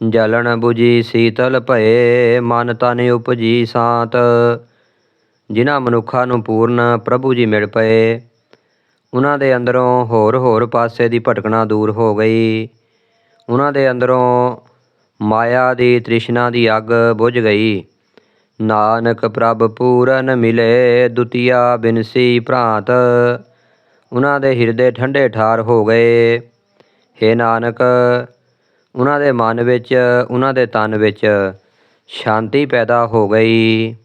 ਜਲਣ 부ਜੀ ਸੀਤਲ ਭਏ, ਮਨ ਤਨ ਉਪਜੀ ਸਾਤ। ਜਿਨ੍ਹਾਂ ਮਨੁੱਖਾਂ ਨੂੰ ਪੂਰਨ ਪ੍ਰਭੂ ਜੀ ਮਿਲ ਪਏ, ਉਹਨਾਂ ਦੇ ਅੰਦਰੋਂ ਹੋਰ ਹੋਰ ਪਾਸੇ ਦੀ ਭਟਕਣਾ ਦੂਰ ਹੋ ਗਈ। ਉਹਨਾਂ ਦੇ ਅੰਦਰੋਂ ਮਾਇਆ ਦੀ ਤ੍ਰਿਸ਼ਨਾ ਦੀ ਅੱਗ ਬੁਝ ਗਈ। ਨਾਨਕ ਪ੍ਰਭ ਪੂਰਨ ਮਿਲੇ, ਦੁਤੀਆ ਬਿਨਸੀ ਭ੍ਰਾਂਤ। ਉਹਨਾਂ ਦੇ ਹਿਰਦੇ ਠੰਡੇ ਠਾਰ ਹੋ ਗਏ। ਹੇ ਨਾਨਕ ਉਹਨਾਂ ਦੇ ਮਨ ਵਿੱਚ, ਉਹਨਾਂ ਦੇ ਤਨ ਵਿੱਚ ਸ਼ਾਂਤੀ ਪੈਦਾ ਹੋ ਗਈ।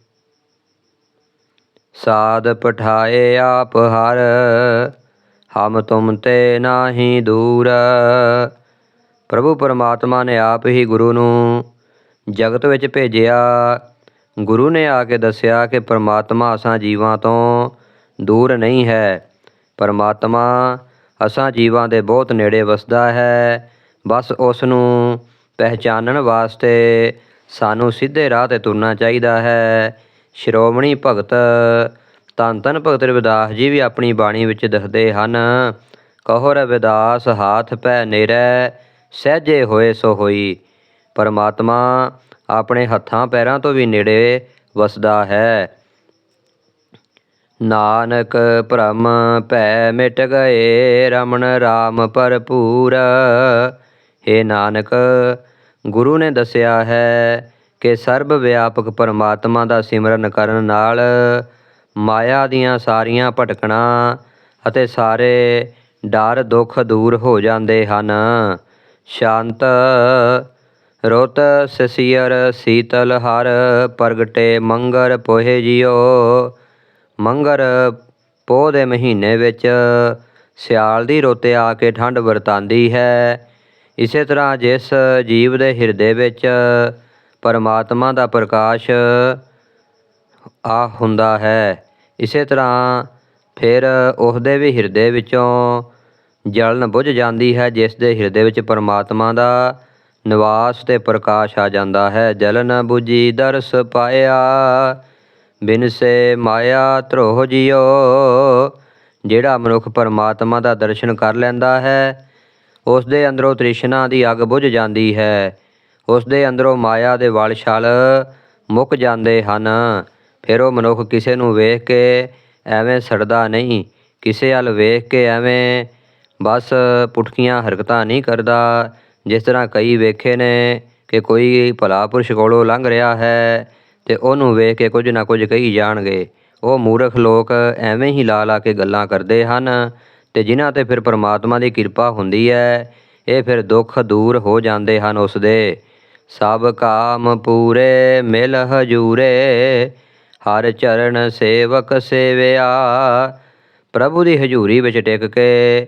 ਸਾਧ ਪਠਾਏ ਆਪ ਹਰ, ਹਮ ਤੁਮ ਤੇ ਨਾਹੀ ਦੂਰ। ਪ੍ਰਭੂ ਪਰਮਾਤਮਾ ਨੇ ਆਪ ਹੀ ਗੁਰੂ ਨੂੰ ਜਗਤ ਵਿੱਚ ਭੇਜਿਆ। ਗੁਰੂ ਨੇ ਆ ਕੇ ਦੱਸਿਆ ਕਿ ਪਰਮਾਤਮਾ ਅਸਾਂ ਜੀਵਾਂ ਤੋਂ ਦੂਰ ਨਹੀਂ ਹੈ। ਪਰਮਾਤਮਾ ਅਸਾਂ ਜੀਵਾਂ ਦੇ ਬਹੁਤ ਨੇੜੇ ਵਸਦਾ ਹੈ। ਬਸ ਉਸ ਨੂੰ ਪਹਿਚਾਨਣ ਵਾਸਤੇ ਸਾਨੂੰ ਸਿੱਧੇ ਰਾਹ ਤੇ ਤੁਰਨਾ ਚਾਹੀਦਾ ਹੈ। ਸ਼੍ਰੋਮਣੀ ਭਗਤ ਧੰਨ ਧੰਨ ਭਗਤ ਰਵਿਦਾਸ ਜੀ ਵੀ ਆਪਣੀ ਬਾਣੀ ਵਿੱਚ ਦੱਸਦੇ ਹਨ, ਕਹੋ ਰਵਿਦਾਸ, ਹਾਥ ਪੈ ਨੇਰੈ, ਸਹਿਜੇ ਹੋਏ ਸੋ ਹੋਈ। ਪਰਮਾਤਮਾ ਆਪਣੇ ਹੱਥਾਂ ਪੈਰਾਂ ਤੋਂ ਵੀ ਨੇੜੇ ਵਸਦਾ ਹੈ। ਨਾਨਕ ਭ੍ਰਮ ਭੈ ਮਿਟ ਗਏ ਰਮਨ RAM ਭਰਪੂਰ। ਏ ਨਾਨਕ, ਗੁਰੂ ਨੇ ਦੱਸਿਆ ਹੈ ਕਿ ਸਰਬ ਵਿਆਪਕ ਪਰਮਾਤਮਾ ਦਾ ਸਿਮਰਨ ਕਰਨ ਨਾਲ ਮਾਇਆ ਦੀਆਂ ਸਾਰੀਆਂ ਭਟਕਣਾ ਅਤੇ ਸਾਰੇ ਡਰ ਦੁੱਖ ਦੂਰ ਹੋ ਜਾਂਦੇ ਹਨ। ਸ਼ਾਂਤ, ਰੁੱਤ ਸਸੀਰ ਸੀਤਲ, ਹਰ ਪ੍ਰਗਟੇ ਮੰਗਰ ਪੋਹੇ ਜਿਓ। ਮੰਗਰ ਪੋਹ ਦੇ ਮਹੀਨੇ ਵਿੱਚ ਸਿਆਲ ਦੀ ਰੁੱਤ ਆ ਕੇ ਠੰਡ ਵਰਤਾਂਦੀ ਹੈ। ਇਸੇ ਤਰ੍ਹਾਂ ਜਿਸ ਜੀਵ ਦੇ ਹਿਰਦੇ ਵਿੱਚ ਪਰਮਾਤਮਾ ਦਾ ਪ੍ਰਕਾਸ਼ ਆ ਹੁੰਦਾ ਹੈ, ਇਸੇ ਤਰ੍ਹਾਂ ਫਿਰ ਉਸਦੇ ਵੀ ਹਿਰਦੇ ਵਿੱਚੋਂ ਜਲਨ ਬੁੱਝ ਜਾਂਦੀ ਹੈ, ਜਿਸ ਦੇ ਹਿਰਦੇ ਵਿੱਚ ਪਰਮਾਤਮਾ ਦਾ ਨਿਵਾਸ ਤੇ ਪ੍ਰਕਾਸ਼ ਆ ਜਾਂਦਾ ਹੈ। ਜਲਨ ਬੁਝੀ ਦਰਸ ਪਾਇਆ ਬਿਨਸੇ ਮਾਇਆ ਧਰੋਹ ਜਿਓ ਜਿਹੜਾ ਮਨੁੱਖ ਪਰਮਾਤਮਾ ਦਾ ਦਰਸ਼ਨ ਕਰ ਲੈਂਦਾ ਹੈ ਉਸ ਦੇ ਅੰਦਰੋਂ ਤ੍ਰਿਸ਼ਨਾ ਦੀ ਅੱਗ ਬੁਝ ਜਾਂਦੀ ਹੈ। ਉਸ ਦੇ ਅੰਦਰੋਂ ਮਾਇਆ ਦੇ ਵਲ ਛਲ ਮੁੱਕ ਜਾਂਦੇ ਹਨ। ਫਿਰ ਉਹ ਮਨੁੱਖ ਕਿਸੇ ਨੂੰ ਵੇਖ ਕੇ ਐਵੇਂ ਸੜਦਾ ਨਹੀਂ। ਕਿਸੇ ਵੱਲ ਵੇਖ ਕੇ ਐਵੇਂ ਬਸ ਪੁੱਠੀਆਂ ਹਰਕਤਾਂ ਨਹੀਂ ਕਰਦਾ, ਜਿਸ ਤਰ੍ਹਾਂ ਕਈ ਵੇਖੇ ਨੇ ਕਿ ਕੋਈ ਭਲਾ ਪੁਰਸ਼ ਕੋਲੋਂ ਲੰਘ ਰਿਹਾ ਹੈ ਤੇ ਉਹਨੂੰ ਵੇਖ ਕੇ ਕੁਝ ਨਾ ਕੁਝ ਕਹੀ ਜਾਣਗੇ। ਉਹ ਮੂਰਖ ਲੋਕ ਐਵੇਂ ਹੀ ਲਾ ਲਾ ਕੇ ਗੱਲਾਂ ਕਰਦੇ ਹਨ। ਤੇ ਜਿਨ੍ਹਾਂ ਤੇ ਫਿਰ ਪਰਮਾਤਮਾ ਦੀ ਕਿਰਪਾ ਹੁੰਦੀ ਹੈ, ਇਹ ਫਿਰ ਦੁੱਖ ਦੂਰ ਹੋ ਜਾਂਦੇ ਹਨ ਉਸ ਦੇ ਸਭ ਕਾਮ ਪੂਰੇ ਮਿਲ ਹਜੂਰੇ, ਹਰ ਚਰਨ ਸੇਵਕ ਸੇਵਿਆ। ਪ੍ਰਭੂ ਦੀ ਹਜ਼ੂਰੀ ਵਿੱਚ ਟਿਕ ਕੇ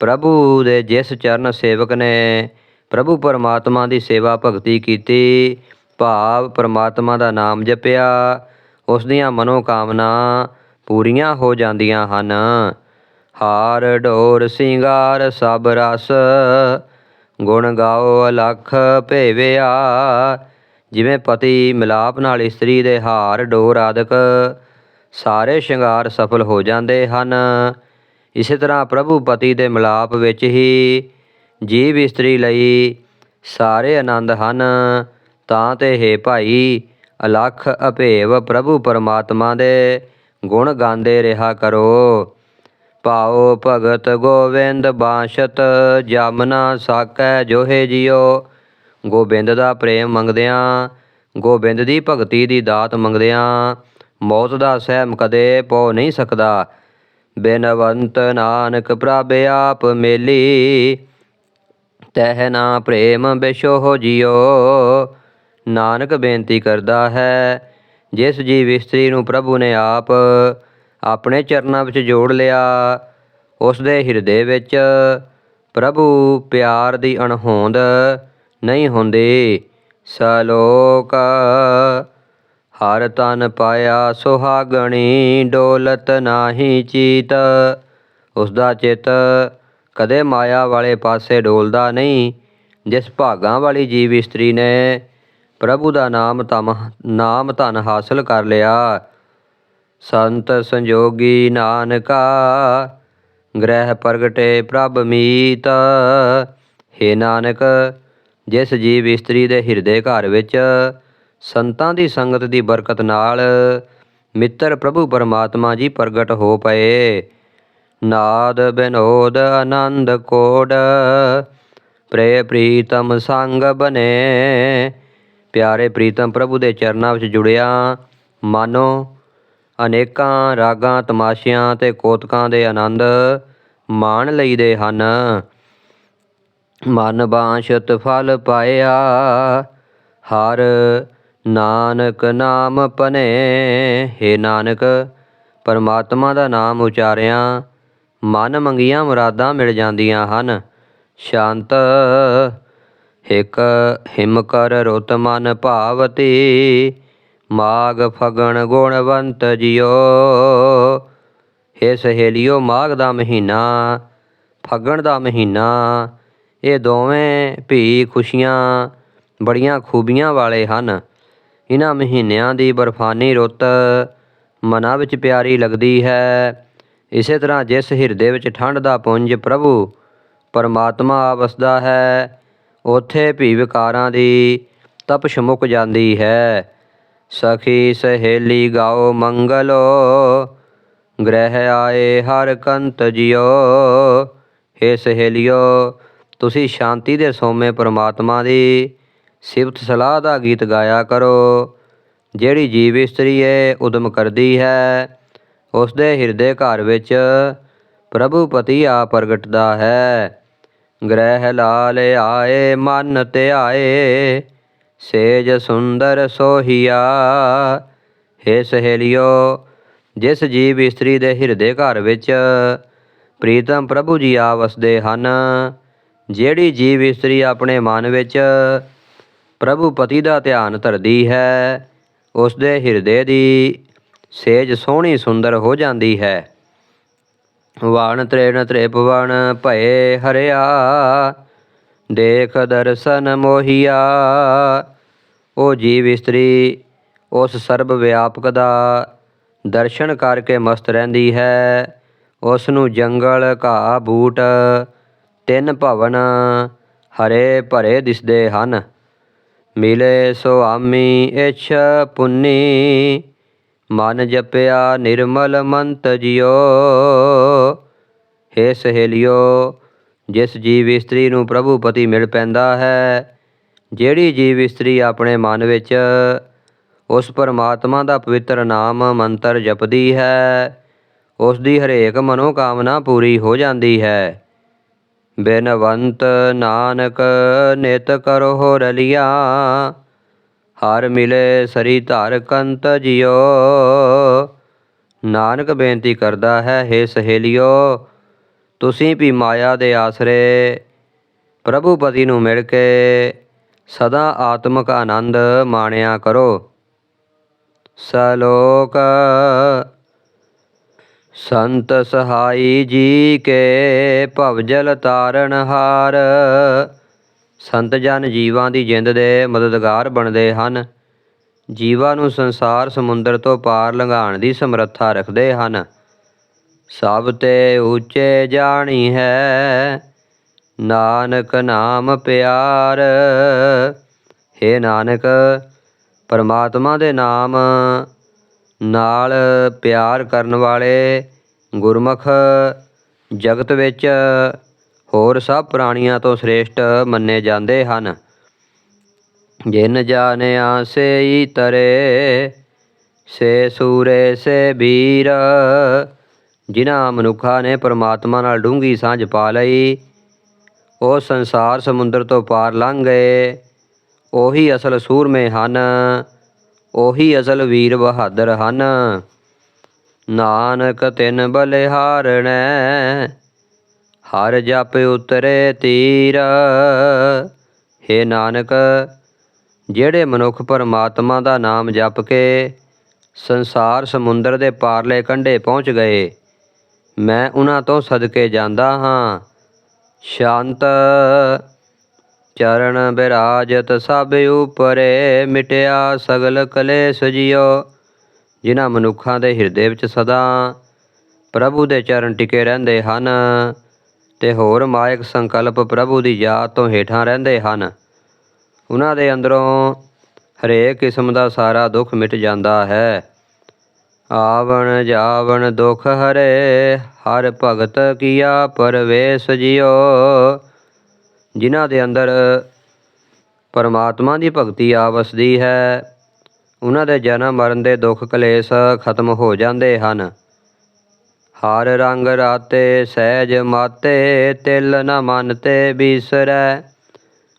ਪ੍ਰਭੂ ਦੇ ਜਿਸ ਚਰਨ ਸੇਵਕ ਨੇ ਪ੍ਰਭੂ ਪਰਮਾਤਮਾ ਦੀ ਸੇਵਾ ਭਗਤੀ ਕੀਤੀ, ਭਾਵ ਪਰਮਾਤਮਾ ਦਾ ਨਾਮ ਜਪਿਆ, ਉਸ ਦੀਆਂ ਮਨੋ ਕਾਮਨਾ ਪੂਰੀਆਂ ਹੋ ਜਾਂਦੀਆਂ ਹਨ। ਹਾਰ ਢੋਰ ਸਿੰਗਾਰ ਸਭ ਰਸ। ਗੁਣ ਗਾਓ ਅਲਖ ਭੇਵਿਆ। ਜਿਵੇਂ ਪਤੀ ਮਿਲਾਪ ਨਾਲ ਇਸਤਰੀ ਦੇ ਹਾਰ ਡੋਰ ਆਦਿਕ, ਸਾਰੇ ਸ਼ਿੰਗਾਰ ਸਫਲ ਹੋ ਜਾਂਦੇ ਹਨ। ਇਸੇ ਤਰ੍ਹਾਂ ਪ੍ਰਭੂ ਪਤੀ ਦੇ ਮਿਲਾਪ ਵਿੱਚ ਹੀ ਜੀਵ ਇਸਤਰੀ ਲਈ ਸਾਰੇ ਆਨੰਦ ਹਨ। ਤਾਂ ਤੇ ਹੈ ਭਾਈ, ਅਲਖ ਅਭੇਵ ਪ੍ਰਭੂ ਪਰਮਾਤਮਾ ਦੇ ਗੁਣ ਗਾਉਂਦੇ ਰਿਹਾ ਕਰੋ। ਪਾਓ ਭਗਤ ਗੋਵਿੰਦ ਬਾਸ਼ਤ ਜਮਨਾ ਸਾਕੈ ਜੋਹੇ ਜਿਓ। ਗੋਬਿੰਦ ਦਾ ਪ੍ਰੇਮ ਮੰਗਦਿਆਂ, ਗੋਬਿੰਦ ਦੀ ਭਗਤੀ ਦੀ ਦਾਤ ਮੰਗਦਿਆਂ, ਮੌਤ ਦਾ ਸਹਿਮ ਕਦੇ ਪੋ ਨਹੀਂ ਸਕਦਾ। ਬਿਨਵੰਤ ਨਾਨਕ ਪ੍ਰਭ ਆਪ ਮੇਲੀ, ਤਹਿ ਨਾ ਪ੍ਰੇਮ ਬਿਸ਼ੋਹ ਜਿਓ। ਨਾਨਕ ਬੇਨਤੀ ਕਰਦਾ ਹੈ, ਜਿਸ ਜੀਵ ਇਸਤਰੀ ਨੂੰ ਪ੍ਰਭੂ ਨੇ ਆਪ ਆਪਣੇ ਚਰਨਾਂ ਵਿੱਚ ਜੋੜ ਲਿਆ ਉਸ ਦੇ ਹਿਰਦੇ ਵਿੱਚ ਪ੍ਰਭੂ ਪਿਆਰ ਦੀ ਅਣਹੋਂਦ ਨਹੀਂ ਹੁੰਦੀ। ਸਲੋਕ, ਹਰ ਤਨ ਪਾਇਆ ਸੁਹਾਗਣੀ, ਡੋਲਤ ਨਾਹੀ ਚੀਤ। ਉਸ ਦਾ ਚਿੱਤ ਕਦੇ ਮਾਇਆ ਵਾਲੇ ਪਾਸੇ ਡੋਲਦਾ ਨਹੀਂ, ਜਿਸ ਭਾਗਾਂ ਵਾਲੀ ਜੀਵ ਇਸਤਰੀ ਨੇ ਪ੍ਰਭੂ ਦਾ ਨਾਮ ਤਮ, ਨਾਮ ਧਨ ਹਾਸਲ ਕਰ ਲਿਆ। ਸੰਤ ਸੰਜੋਗੀ ਨਾਨਕਾ, ਗ੍ਰਹਿ ਪ੍ਰਗਟੇ ਪ੍ਰਭ ਮੀਤ। ਹੇ ਨਾਨਕ, ਜਿਸ ਜੀਵ ਇਸਤਰੀ ਦੇ ਹਿਰਦੇ ਘਰ ਵਿੱਚ ਸੰਤਾਂ ਦੀ ਸੰਗਤ ਦੀ ਬਰਕਤ ਨਾਲ ਮਿੱਤਰ ਪ੍ਰਭੂ ਪਰਮਾਤਮਾ ਜੀ ਪ੍ਰਗਟ ਹੋ ਪਏ। ਨਾਦ ਬਿਨੋਦ ਆਨੰਦ ਕੋੜ ਪ੍ਰੇ ਪ੍ਰੀਤਮ ਸੰਗ ਬਨੇ। ਪਿਆਰੇ ਪ੍ਰੀਤਮ ਪ੍ਰਭੂ ਦੇ ਚਰਨਾਂ ਵਿੱਚ ਜੁੜਿਆ, ਮਾਨੋ ਅਨੇਕਾਂ ਰਾਗਾਂ, ਤਮਾਸ਼ਿਆਂ ਤੇ ਕੋਤਕਾਂ ਦੇ ਆਨੰਦ ਮਾਣ ਲਈਦੇ ਹਨ। ਮਨ ਬਾਸ਼ਤ ਫਲ ਪਾਇਆ, ਹਰ ਨਾਨਕ ਨਾਮ ਪਨੇ। ਹੈ ਨਾਨਕ, ਪਰਮਾਤਮਾ ਦਾ ਨਾਮ ਉਚਾਰਿਆਂ, ਮਨ ਮੰਗੀਆਂ ਮੁਰਾਦਾਂ ਮਿਲ ਜਾਂਦੀਆਂ ਹਨ। ਸ਼ਾਂਤ ਹਿਕ ਹਿਮ ਕਰ ਰੁਤ ਮਨ ਭਾਵਤੀ ਮਾਗ ਫਗਣ ਗੁਣਵੰਤ ਜਿਓ ਹੇ ਸਹੇਲਿਓ, ਮਾਘ ਦਾ ਮਹੀਨਾ, ਫੱਗਣ ਦਾ ਮਹੀਨਾ, ਇਹ ਦੋਵੇਂ ਭੀ ਖੁਸ਼ੀਆਂ ਬੜੀਆਂ ਖੂਬੀਆਂ ਵਾਲੇ ਹਨ। ਇਹਨਾਂ ਮਹੀਨਿਆਂ ਦੀ ਬਰਫਾਨੀ ਰੁੱਤ ਮਨਾਂ ਵਿੱਚ ਪਿਆਰੀ ਲੱਗਦੀ ਹੈ। ਇਸੇ ਤਰ੍ਹਾਂ ਜਿਸ ਹਿਰਦੇ ਵਿੱਚ ਠੰਡ ਦਾ ਪੁੰਜ ਪ੍ਰਭੂ ਪਰਮਾਤਮਾ ਵਸਦਾ ਹੈ, ਉਥੇ ਭੀ ਵਿਕਾਰਾਂ ਦੀ ਤਪਸ਼ ਮੁੱਕ ਜਾਂਦੀ ਹੈ। ਸਖੀ ਸਹੇਲੀ ਗਾਓ ਮੰਗਲੋ, ਗ੍ਰਹਿ ਆਏ ਹਰ ਕੰਤ ਜਿਓ ਹੇ ਸਹੇਲਿਓ, ਤੁਸੀਂ ਸ਼ਾਂਤੀ ਦੇ ਸੋਮੇ ਪ੍ਰਮਾਤਮਾ ਦੀ ਸਿਫਤ ਸਲਾਹ ਦਾ ਗੀਤ ਗਾਇਆ ਕਰੋ। ਜਿਹੜੀ ਜੀਵ ਇਸਤਰੀ ਏ, ਉਦਮ ਕਰਦੀ ਹੈ। ਉਸ ਦੇ ਹਿਰਦੇ ਘਰ ਵਿੱਚ ਪ੍ਰਭੂ ਪਤੀ ਆ ਪ੍ਰਗਟਦਾ ਹੈ। ਗ੍ਰਹਿ ਲਾਲ ਆਏ, ਮਨ ਧਿਆਏ। ਸੇਜ ਸੁੰਦਰ ਸੋਹੀਆ। ਹੇ ਸਹੇਲਿਓ, ਜਿਸ ਜੀਵ ਇਸਤਰੀ ਦੇ ਹਿਰਦੇ ਘਰ ਵਿੱਚ ਪ੍ਰੀਤਮ ਪ੍ਰਭੂ ਜੀ ਆ ਵਸਦੇ ਹਨ, ਜਿਹੜੀ ਜੀਵ ਇਸਤਰੀ ਆਪਣੇ ਮਨ ਵਿੱਚ ਪ੍ਰਭੂ ਪਤੀ ਦਾ ਧਿਆਨ ਧਰਦੀ ਹੈ ਉਸ ਦੇ ਹਿਰਦੇ ਦੀ ਸੇਜ ਸੋਹਣੀ ਸੁੰਦਰ ਹੋ ਜਾਂਦੀ ਹੈ। ਵਾਣ ਤ੍ਰੇਣ ਤ੍ਰਿਪਵਣ ਭਏ ਹਰਿਆ, ਦੇਖ ਦਰਸ਼ਨ ਮੋਹੀਆ। ਉਹ ਜੀਵ ਇਸਤਰੀ ਉਸ ਸਰਬ ਵਿਆਪਕ ਦਾ ਦਰਸ਼ਨ ਕਰਕੇ ਮਸਤ ਰਹਿੰਦੀ ਹੈ। ਉਸ ਨੂੰ ਜੰਗਲ, ਘਾਹ, ਬੂਟ ਤਿੰਨ ਭਵਨ ਹਰੇ ਭਰੇ ਦਿਸਦੇ ਹਨ। ਮਿਲੇ ਸੁਆਮੀ ਇਛ ਪੁੰਨੀ, ਮਨ ਜਪਿਆ ਨਿਰਮਲ ਮੰਤ ਜਿਓ ਹੇ ਸਹੇਲਿਓ, ਜਿਸ ਜੀਵ ਇਸਤਰੀ ਨੂੰ ਪ੍ਰਭੂ ਪਤੀ ਮਿਲ ਪੈਂਦਾ ਹੈ ਜਿਹੜੀ ਜੀਵ ਇਸਤਰੀ ਆਪਣੇ ਮਨ ਵਿੱਚ ਉਸ ਪਰਮਾਤਮਾ ਦਾ ਪਵਿੱਤਰ ਨਾਮ ਮੰਤਰ ਜਪਦੀ ਹੈ ਉਸ ਦੀ ਹਰੇਕ ਮਨੋਕਾਮਨਾ ਪੂਰੀ ਹੋ ਜਾਂਦੀ ਹੈ। ਬਿਨਵੰਤ ਨਾਨਕ ਨਿਤ ਕਰੋ ਰਲਿਆ, ਹਰ ਮਿਲੇ ਸਰੀ ਧਰ ਕੰਤ ਜਿਓ ਨਾਨਕ ਬੇਨਤੀ ਕਰਦਾ ਹੈ हे ਸਹੇਲਿਓ, ਤੁਸੀਂ ਵੀ ਮਾਇਆ ਦੇ ਆਸਰੇ ਪ੍ਰਭੂ ਪਤੀ ਨੂੰ ਮਿਲ ਕੇ ਸਦਾ ਆਤਮਕ ਆਨੰਦ ਮਾਣਿਆ ਕਰੋ। ਸਲੋਕ, ਸੰਤ ਸਹਾਈ ਜੀ ਕੇ ਭਵਜਲ ਤਾਰਨ ਹਾਰ। ਸੰਤ ਜਨ ਜੀਵਾਂ ਦੀ ਜਿੰਦ ਦੇ ਮਦਦਗਾਰ ਬਣਦੇ ਹਨ। ਜੀਵਾਂ ਨੂੰ ਸੰਸਾਰ ਸਮੁੰਦਰ ਤੋਂ ਪਾਰ ਲੰਘਾਉਣ ਦੀ ਸਮਰੱਥਾ ਰੱਖਦੇ ਹਨ। ਸਭ ਤੇ ਉੱਚੇ ਜਾਣੀ ਹੈ। ਨਾਨਕ ਨਾਮ ਪਿਆਰ। ਹੈ ਨਾਨਕ, ਪਰਮਾਤਮਾ ਦੇ ਨਾਮ ਨਾਲ ਪਿਆਰ ਕਰਨ ਵਾਲੇ ਗੁਰਮੁਖ, ਜਗਤ ਵਿੱਚ ਹੋਰ ਸਭ ਪ੍ਰਾਣੀਆਂ ਤੋਂ ਸ੍ਰੇਸ਼ਟ ਮੰਨੇ ਜਾਂਦੇ ਹਨ। ਜਿਨ ਜਾਣਿਆ ਸੇਈ ਤਰੇ ਸੇ ਸੂਰੇ, ਸੇ ਵੀਰ ਜਿਨ੍ਹਾਂ ਮਨੁੱਖਾਂ ਨੇ ਪਰਮਾਤਮਾ ਨਾਲ ਡੂੰਗੀ ਸਾਂਝ ਪਾ ਲਈ ਉਹ ਸੰਸਾਰ ਸਮੁੰਦਰ ਤੋਂ ਪਾਰ ਲੰਘ ਗਏ। ਉਹੀ ਅਸਲ ਸੂਰਮੇ ਹਨ, ਉਹੀ ਅਸਲ ਵੀਰ ਬਹਾਦਰ ਹਨ। ਨਾਨਕ ਤਿਨ ਬਲਿਹਾਰਣੈ ਹਰ ਜਪ ਉਤਰੇ ਤੀਰ। ਹੈ ਨਾਨਕ, ਜਿਹੜੇ ਮਨੁੱਖ ਪਰਮਾਤਮਾ ਦਾ ਨਾਮ ਜਪ ਕੇ ਸੰਸਾਰ ਸਮੁੰਦਰ ਦੇ ਪਾਰਲੇ ਕੰਢੇ ਪਹੁੰਚ ਗਏ, ਮੈਂ ਉਹਨਾਂ ਤੋਂ ਸਦਕੇ ਜਾਂਦਾ ਹਾਂ। ਸ਼ਾਂਤ ਚਰਨ ਬਿਰਾਜਤ ਸਭ ਉਪਰੇ ਮਿਟਿਆ ਸਗਲ ਕਲੇਸ਼ ਜਿਉ, ਜਿਨ੍ਹਾਂ ਮਨੁੱਖਾਂ ਦੇ ਹਿਰਦੇ ਵਿੱਚ ਸਦਾ ਪ੍ਰਭੂ ਦੇ ਚਰਨ ਟਿਕੇ ਰਹਿੰਦੇ ਹਨ ਤੇ ਹੋਰ ਮਾਇਕ ਸੰਕਲਪ ਪ੍ਰਭੂ ਦੀ ਯਾਦ ਤੋਂ ਹੇਠਾਂ ਰਹਿੰਦੇ ਹਨ। ਉਹਨਾਂ ਦੇ ਅੰਦਰੋਂ ਹਰੇਕ ਕਿਸਮ ਦਾ ਸਾਰਾ ਦੁੱਖ ਮਿਟ ਜਾਂਦਾ ਹੈ। ਆਵਣ ਜਾਵਣ ਦੁਖ ਹਰੇ, ਹਰ ਭਗਤ ਕੀਆ ਪਰਵੇਸ਼ ਜਿਓ ਜਿਨ੍ਹਾਂ ਦੇ ਅੰਦਰ ਪਰਮਾਤਮਾ ਦੀ ਭਗਤੀ ਆ ਵਸਦੀ ਹੈ, ਉਹਨਾਂ ਦੇ ਜਨਮ ਮਰਨ ਦੇ ਦੁੱਖ ਕਲੇਸ਼ ਖਤਮ ਹੋ ਜਾਂਦੇ ਹਨ। ਹਰ ਰੰਗ ਰਾਤੇ ਸਹਿਜ ਮਾਤੇ, ਤਿਲ ਨ ਮਨ ਤੇ ਬਿਸਰੈ।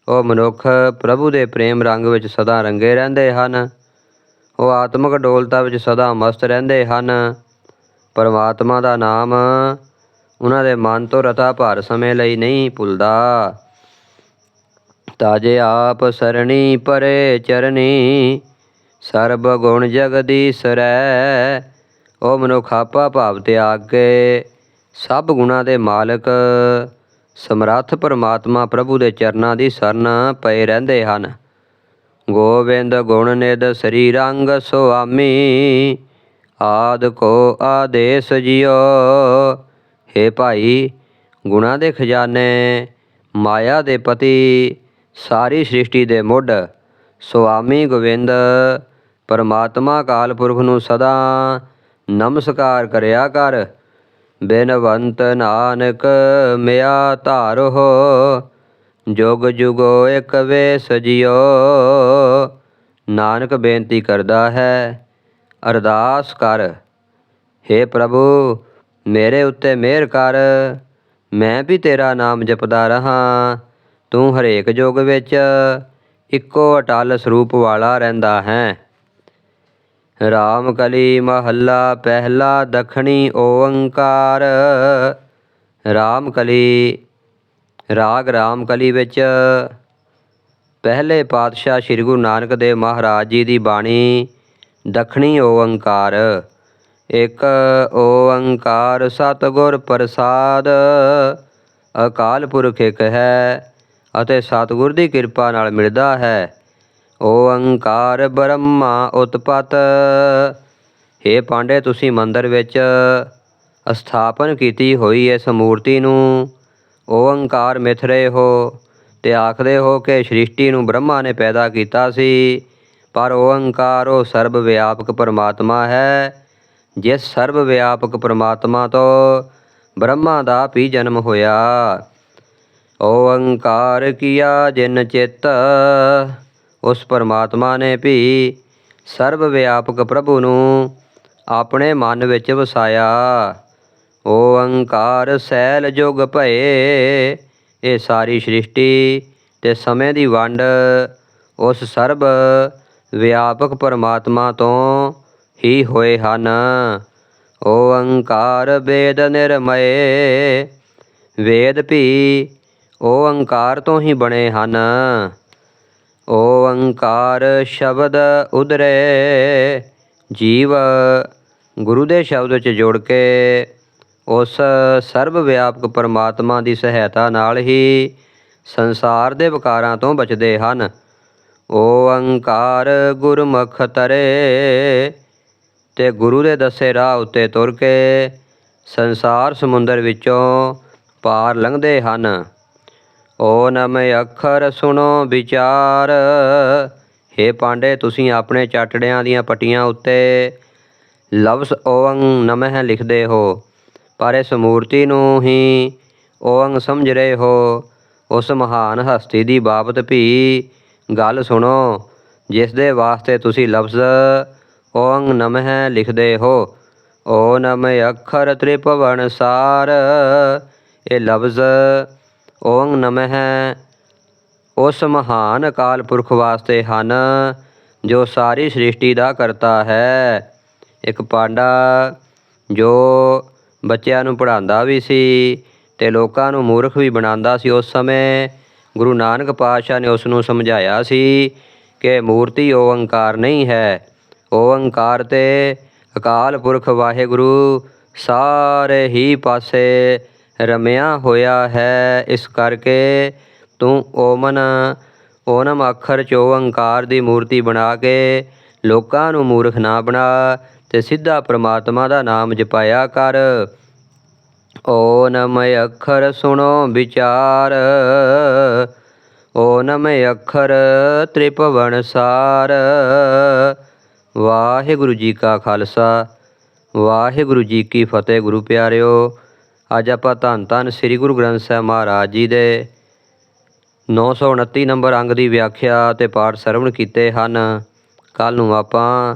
ਉਹ ਮਨੁੱਖ ਪ੍ਰਭੂ ਦੇ ਪ੍ਰੇਮ ਰੰਗ ਵਿੱਚ ਸਦਾ ਰੰਗੇ ਰਹਿੰਦੇ ਹਨ। ਉਹ ਆਤਮਿਕ ਡੋਲਤਾ ਵਿੱਚ ਸਦਾ ਮਸਤ ਰਹਿੰਦੇ ਹਨ। ਪਰਮਾਤਮਾ ਦਾ ਨਾਮ ਉਹਨਾਂ ਦੇ ਮਨ ਤੋਂ ਰਤਾ ਭਰ ਸਮੇਂ ਲਈ ਨਹੀਂ ਭੁੱਲਦਾ। ਤਾਜੇ ਆਪ ਸਰਣੀ ਪਰੇ ਚਰਨੀ ਸਰਬ ਗੁਣ ਜਗਦੀਸਰੈ ਉਹ ਮਨੁੱਖ ਆਪਾ ਭਾਵ ਤਿਆਗ ਕੇ ਸਭ ਗੁਣਾਂ ਦੇ ਮਾਲਕ। ਸਮਰੱਥ ਪਰਮਾਤਮਾ ਪ੍ਰਭੂ ਦੇ ਚਰਨਾਂ ਦੀ ਸਰਨ ਪਏ ਰਹਿੰਦੇ ਹਨ। ਗੋਬਿੰਦ ਗੁਣ ਨਿਦ ਸ੍ਰੀ ਰੰਗ ਸੁਆਮੀ। ਆਦ ਕੋ ਆਦੇਸ ਜਿਉ। ਹੇ ਭਾਈ, ਗੁਣਾਂ ਦੇ ਖਜ਼ਾਨੇ, ਮਾਇਆ ਦੇ ਪਤੀ, ਸਾਰੀ ਸ੍ਰਿਸ਼ਟੀ ਦੇ ਮੁੱਢ ਸੁਆਮੀ ਗੋਬਿੰਦ, ਪਰਮਾਤਮਾ ਕਾਲ ਪੁਰਖ ਨੂੰ ਸਦਾ ਨਮਸਕਾਰ ਕਰਿਆ ਕਰ। ਬਿਨਵੰਤ ਨਾਨਕ ਮਿਆ ਧਾਰੋ ਜੁਗ ਜੁਗੋ ਇਕ ਵੇ ਸਜਿਓ ਨਾਨਕ ਬੇਨਤੀ ਕਰਦਾ ਹੈ, ਅਰਦਾਸ ਕਰ। हे ਪ੍ਰਭੂ, ਮੇਰੇ ਉੱਤੇ ਮਿਹਰ ਕਰ। ਮੈਂ ਵੀ ਤੇਰਾ ਨਾਮ ਜਪਦਾ ਰਹਾ। ਤੂੰ ਹਰੇਕ ਯੁਗ ਵਿੱਚ ਇੱਕੋ ਅਟਲ ਸਰੂਪ ਵਾਲਾ ਰਹਿੰਦਾ ਹੈ। ਰਾਮ ਕਲੀ ਮਹੱਲਾ ਪਹਿਲਾ ਦਖਣੀ ਓੰਕਾਰ। ਰਾਮ ਕਲੀ ਰਾਗ ਰਾਮ ਕਲੀ ਵਿੱਚ ਪਹਿਲੇ ਪਾਤਸ਼ਾਹ ਸ੍ਰੀ ਗੁਰੂ ਨਾਨਕ ਦੇਵ ਮਹਾਰਾਜ ਜੀ ਦੀ ਬਾਣੀ, ਦੱਖਣੀ ਓੰਕਾਰ ਇੱਕ ਓੰਕਾਰ ਸਤਿਗੁਰ ਪ੍ਰਸਾਦ, ਅਕਾਲ ਪੁਰਖ ਇੱਕ ਹੈ ਅਤੇ ਸਤਿਗੁਰ ਦੀ ਕਿਰਪਾ ਨਾਲ ਮਿਲਦਾ ਹੈ। ਓੰਕਾਰ ਬ੍ਰਹਮਾ ਉਤਪਤ। हे ਪਾਂਡੇ, ਤੁਸੀਂ ਮੰਦਰ ਵਿੱਚ ਸਥਾਪਨ ਕੀਤੀ ਹੋਈ ਇਸ ਮੂਰਤੀ ਨੂੰ ਓੰਕਾਰ ਮਿਥ ਰਹੇ ਹੋ, ਤੇ ਆਖਦੇ ਹੋ ਕਿ ਸ੍ਰਿਸ਼ਟੀ ਨੂੰ ਬ੍ਰਹਮਾ ਨੇ ਪੈਦਾ ਕੀਤਾ ਸੀ, ਪਰ ਓੰਕਾਰ ਉਹ ਸਰਬ ਵਿਆਪਕ ਪਰਮਾਤਮਾ ਹੈ, ਜਿਸ ਸਰਬ ਵਿਆਪਕ ਪਰਮਾਤਮਾ ਤੋਂ ਬ੍ਰਹਮਾ ਦਾ ਵੀ ਜਨਮ ਹੋਇਆ। ਓੰਕਾਰ ਕੀਆ ਜਿਨ ਚਿਤ, ਉਸ ਪਰਮਾਤਮਾ ਨੇ ਵੀ ਸਰਬ ਵਿਆਪਕ ਪ੍ਰਭੂ ਨੂੰ ਆਪਣੇ ਮਨ ਵਿੱਚ ਵਸਾਇਆ। ਓੰਕਾਰ ਸੈਲ ਜੁਗ ਭਏ, ਇਹ ਸਾਰੀ ਸ੍ਰਿਸ਼ਟੀ ਤੇ ਸਮੇਂ ਦੀ ਵੰਡ ਉਸ ਸਰਬ ਵਿਆਪਕ ਪਰਮਾਤਮਾ ਤੋਂ ਹੀ ਹੋਏ ਹਨ। ਓੰਕਾਰ ਵੇਦ ਨਿਰਮਏ, ਵੇਦ ਵੀ ਓੰਕਾਰ ਤੋਂ ਹੀ ਬਣੇ ਹਨ। ਓੰਕਾਰ ਸ਼ਬਦ ਉਦਰੇ ਜੀਵ ਗੁਰੂ ਦੇ ਸ਼ਬਦ ਵਿੱਚ ਜੋੜ ਕੇ ਉਸ ਸਰਬ ਵਿਆਪਕ ਪਰਮਾਤਮਾ ਦੀ ਸਹਾਇਤਾ ਨਾਲ ਹੀ ਸੰਸਾਰ ਦੇ ਵਿਕਾਰਾਂ ਤੋਂ ਬਚਦੇ ਹਨ। ਓੰਕਾਰ ਗੁਰਮੁਖ ਤਰੇ ਤੇ ਗੁਰੂ ਦੇ ਦੱਸੇ ਰਾਹ ਉੱਤੇ ਤੁਰ ਕੇ ਸੰਸਾਰ ਸਮੁੰਦਰ ਵਿੱਚੋਂ ਪਾਰ ਲੰਘਦੇ ਹਨ। ਓ ਨਮ ਅੱਖਰ ਸੁਣੋ ਵਿਚਾਰ हे ਪਾਂਡੇ, ਤੁਸੀਂ ਆਪਣੇ ਚਾਟੜਿਆਂ ਦੀਆਂ ਪੱਟੀਆਂ ਉੱਤੇ ਲਫ਼ਜ਼ ਓੰ ਨਮः ਲਿਖਦੇ ਹੋ। ਪਰ ਇਸ ਮੂਰਤੀ ਨੂੰ ਹੀ ਓੰ ਸਮਝ ਰਹੇ ਹੋ। ਉਸ ਮਹਾਨ ਹਸਤੀ ਦੀ ਬਾਬਤ ਵੀ ਗੱਲ ਸੁਣੋ। ਜਿਸ ਦੇ ਵਾਸਤੇ ਤੁਸੀਂ ਲਫ਼ਜ਼ ਓੰ ਨਮः ਲਿਖਦੇ ਹੋ। ਓ ਨਮ ਅੱਖਰ ਤ੍ਰਿਭਵਨ ਸਾਰ। ਇਹ ਲਫ਼ਜ਼ ਓੰ ਨਮः ਉਸ ਮਹਾਨ ਅਕਾਲ ਪੁਰਖ ਵਾਸਤੇ ਹਨ, ਜੋ ਸਾਰੀ ਸ੍ਰਿਸ਼ਟੀ ਦਾ ਕਰਤਾ ਹੈ। ਇੱਕ ਪਾਂਡਾ ਜੋ ਬੱਚਿਆਂ ਨੂੰ ਪੜ੍ਹਾਉਂਦਾ ਵੀ ਸੀ ਤੇ ਲੋਕਾਂ ਨੂੰ ਮੂਰਖ ਵੀ ਬਣਾਉਂਦਾ ਸੀ। ਉਸ ਸਮੇਂ ਗੁਰੂ ਨਾਨਕ ਪਾਤਸ਼ਾਹ ਨੇ ਉਸ ਨੂੰ ਸਮਝਾਇਆ ਸੀ ਕਿ ਮੂਰਤੀ ਓੰਕਾਰ ਨਹੀਂ ਹੈ। ਓੰਕਾਰ ਤੇ ਅਕਾਲ ਪੁਰਖ ਵਾਹਿਗੁਰੂ ਸਾਰੇ ਹੀ ਪਾਸੇ ਰਮਿਆ ਹੋਇਆ ਹੈ। ਇਸ ਕਰਕੇ ਤੂੰ ਓਮਨ, ਓਨਮ ਅੱਖਰ ਚ ਓੰਕਾਰ ਦੀ ਮੂਰਤੀ ਬਣਾ ਕੇ ਲੋਕਾਂ ਨੂੰ ਮੂਰਖ ਨਾ ਬਣਾ। ਤੇ ਸਿੱਧਾ ਪ੍ਰਮਾਤਮਾ ਦਾ ਨਾਮ ਜਪਾਇਆ ਕਰ। ਓ ਨਮ ਅੱਖਰ ਸੁਣੋ ਵਿਚਾਰ। ਓ ਨਮ ਅੱਖਰ ਤ੍ਰਿਪਵਨ ਸਾਰ। ਵਾਹਿਗੁਰੂ ਜੀ ਕਾ ਖਾਲਸਾ, ਵਾਹਿਗੁਰੂ ਜੀ ਕੀ ਫਤਿਹ ਗੁਰੂ ਪਿਆਰਿਓ। ਅੱਜ ਆਪਾਂ ਧੰਨ ਧੰਨ ਸ੍ਰੀ ਗੁਰੂ ਗ੍ਰੰਥ ਸਾਹਿਬ ਮਹਾਰਾਜ ਜੀ ਦੇ 929 ਨੰਬਰ ਅੰਗ ਦੀ ਵਿਆਖਿਆ ਤੇ ਪਾਠ ਸਰਵਣ ਕੀਤੇ ਹਨ। ਕੱਲ ਨੂੰ ਆਪਾਂ